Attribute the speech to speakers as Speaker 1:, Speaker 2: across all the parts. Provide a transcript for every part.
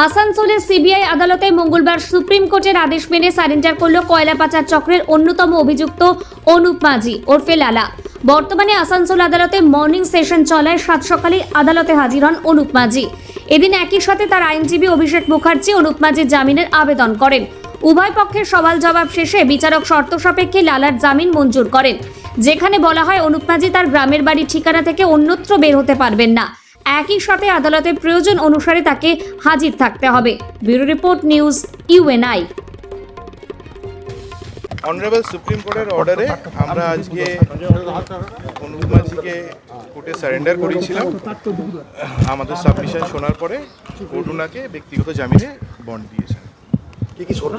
Speaker 1: আসানসোলের সিবিআই আদালতে মঙ্গলবার সুপ্রিম কোর্টের আদেশ মেনে সারেন্ডার করল কয়লা পাচার চক্রের অন্যতম অভিযুক্ত অনুপ মাঝি ওরফে লালা। বর্তমানে আসানসোল আদালতে মর্নিং সেশন চলায় সাত সকালে আদালতে হাজির হন অনুপ মাঝি। এদিন একই সাথে তার আইনজীবী অভিষেক মুখার্জি অনুপ মাঝির জামিনের আবেদন করেন। উভয় পক্ষের সওয়াল জবাব শেষে বিচারক শর্ত সাপেক্ষে লালার জামিন মঞ্জুর করেন। যেখানে বলা হয়, অনুপ মাঝি তার গ্রামের বাড়ির ঠিকানা থেকে অন্যত্র বের হতে পারবেন না। একই সাথে আদালতের প্রয়োজন অনুসারে তাকে হাজির থাকতে হবে। Bureau report news UNI
Speaker 2: honourable supreme কোর্টের অর্ডারে আমরা আজকে অনুপ মাঝিকে কোর্টে সারেন্ডার করেছিলাম আমাদের সাবমিশন শোনার পরে কোর্ট ওনাকে ব্যক্তিগত জামিনে বন্ড দিয়েছেন।
Speaker 3: কি কি শর্ত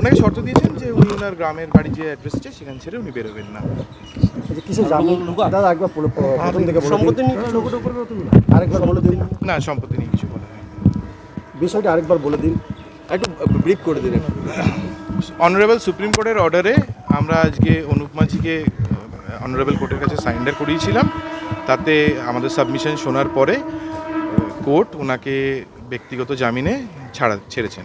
Speaker 2: ওনাকে শর্ত দিয়েছেন যে উনি ওনার গ্রামের বাড়ি যে অ্যাড্রেস আছে সেখান ছেড়ে উনি বেরোবেন না।
Speaker 3: বলে- প্রথম থেকে সম্পত্তি আরেকবার বলে দিন।
Speaker 2: না সম্পত্তি নিয়ে কিছু বলা হয়
Speaker 3: বিষয়টা আরেকবার বলে দিন।
Speaker 4: একটু ব্রিফ করে দিন
Speaker 2: অনারেবল সুপ্রিম কোর্টের অর্ডারে আমরা আজকে অনুপ মাঝিকে অনারেবল কোর্টের কাছে সারেন্ডার করিয়েছিলাম। তাতে আমাদের সাবমিশন শোনার পরে কোর্ট ওনাকে ব্যক্তিগত জামিনে ছাড়া ছেড়েছেন।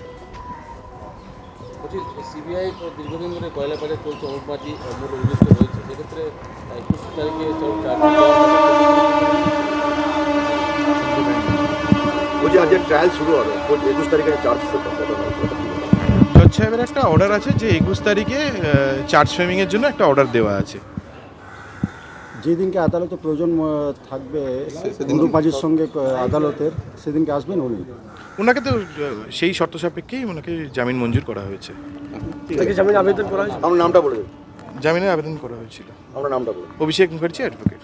Speaker 5: বলছি সিবিআই দীর্ঘদিন ধরে কয়লা বাজার চলছে মাঝি মূল অভিযুক্ত রয়েছে সেক্ষেত্রে একুশ তারিখে
Speaker 3: বলছি আজকে ট্রায়াল শুরু হবে একুশ তারিখে চার্জ
Speaker 2: জজ সাহেবের একটা অর্ডার আছে যে একুশ তারিখে চার্জ ফ্রেমিংয়ের জন্য একটা অর্ডার দেওয়া আছে।
Speaker 3: যেদিনকে আদালতে প্রয়োজন থাকবে রূপাজির সঙ্গে আদালতের সেদিনকে আসবেন উনি।
Speaker 2: ওনাকে তো সেই শর্ত সাপেক্ষেই ওনাকে জামিন মঞ্জুর করা হয়েছে।
Speaker 3: জামিন আবেদন করা হয়েছে? আমার নামটা বলে দিন।
Speaker 2: জামিনের আবেদন করা হয়েছিল।
Speaker 3: আমার নামটা বলে।
Speaker 2: অভিষেক মুখার্জি অ্যাডভোকেট